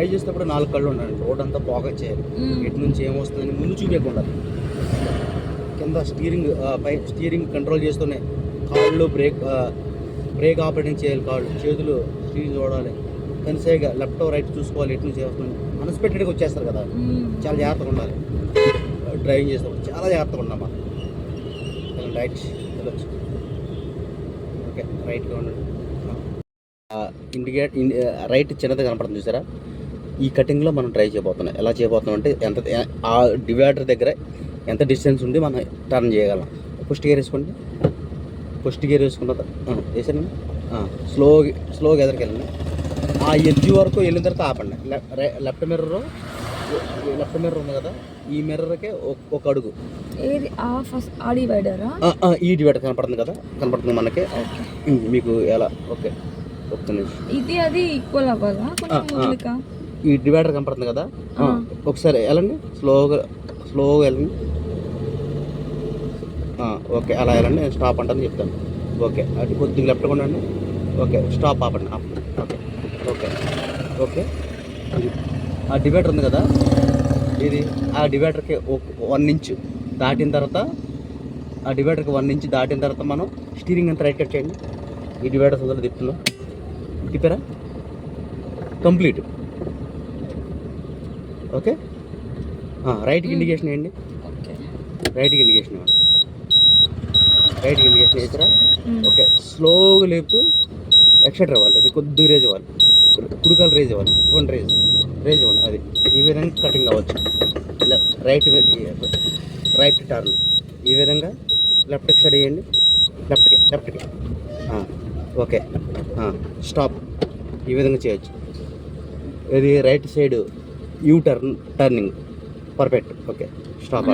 Drive చేసేటప్పుడు నాలుగు కళ్ళు ఉండాలి. రోడ్ అంతా బాగా చేయాలి. ఎటు నుంచి ఏమొస్తుందని ముందు చూపించకుండా. కింద స్టీరింగ్ పై స్టీరింగ్ కంట్రోల్ చేస్తూనే కాళ్ళు బ్రేక్ బ్రేక్ ఆపరేటింగ్ చేయాలి కాళ్ళు. చేతులు స్టీరింగ్ చూడాలి. కనిసేగా లెఫ్ట్ రైట్ చూసుకోవాలి ఎటు నుంచి వస్తుంది. అన్ఎక్స్పెక్టెడ్గా వచ్చేస్తారు కదా. చాలా జాగ్రత్తగా ఉండాలి. డ్రైవింగ్ చేసేటప్పుడు చాలా జాగ్రత్తగా ఉండమ్మా రైట్ వెళ్ళొచ్చు ఓకే రైట్గా ఉండండి. ఇండికేట్ రైట్ చిన్నది కనపడుతుంది చూసారా? ఈ కటింగ్లో మనం డ్రైవ్ చేయబోతున్నాం. ఎలా చేయబోతున్నాం అంటే ఎంత ఆ డివైడర్ దగ్గర ఎంత డిస్టెన్స్ ఉండి మనం టర్న్ చేయగలం. ఫస్ట్ గేర్ వేసుకోండి. ఫస్ట్ గేర్ వేసుకున్న వేసాను స్లో స్లోగా ఎదరికి వెళ్ళండి. ఆ ఎడ్జ్ వరకు వెళ్ళిన తర్వాత ఆపండి. లెఫ్ట్ మిర్రర్ లెఫ్ట్ మిర్రర్ ఉంది కదా ఈ మిర్రర్కే ఒక అడుగు. ఏది? ఆ ఫస్ట్ ఆ డివైడరా ఈ డివైడర్ కనపడుతుంది కదా కనపడుతుంది మనకి. మీకు ఎలా? ఓకే ఇది అది ఈక్వల్ అవ్వాలా? ఈ డివైడర్ కనపడుతుంది కదా. ఒకసారి వెళ్ళండి. స్లోగా స్లోగా వెళ్ళండి. ఓకే అలా వెళ్ళండి. నేను స్టాప్ అంటాను చెప్తాను. ఓకే అది కొద్దిగా లెఫ్ట్ ఉండండి. ఓకే స్టాప్ ఆపండి ఆపండి. Okay okay okay. ఆ డివైడర్ ఉంది కదా? ఇది ఆ డివైడర్కి వన్ ఇంచ్ దాటిన తర్వాత ఆ డివైడర్కి వన్ ఇంచ్ దాటిన తర్వాత మనం స్టీరింగ్ అంతా రైట్ కట్ చేయండి. ఈ డివైడర్ ఉందో తిప్పుతున్నాం. తిప్పారా? కంప్లీట్. ఓకే? రైట్కి ఇండికేషన్ వేయండి రైట్కి ఇండికేషన్ ఇవ్వండి రైట్కి ఇండికేషన్ మ్మ్. ఓకే స్లోగా లేపుతూ ఎక్సెట్రా ఇవ్వాలి అది కొద్దిగా రేజ్ ఇవ్వాలి కుడికాలు రేజ్ ఇవ్వాలి ఇవ్వండి రేజ్. రేజ్ ఇవ్వండి అది. ఈ విధంగా కటింగ్ అవ్వచ్చు. రైట్ రైట్ టర్న్ ఈ విధంగా లెఫ్ట్కి స్టడీ చేయండి. లెఫ్ట్కి లెఫ్ట్కి ఓకే స్టాప్ ఈ విధంగా చేయొచ్చు. ఇది right side U turn turning. Perfect. Okay. Stop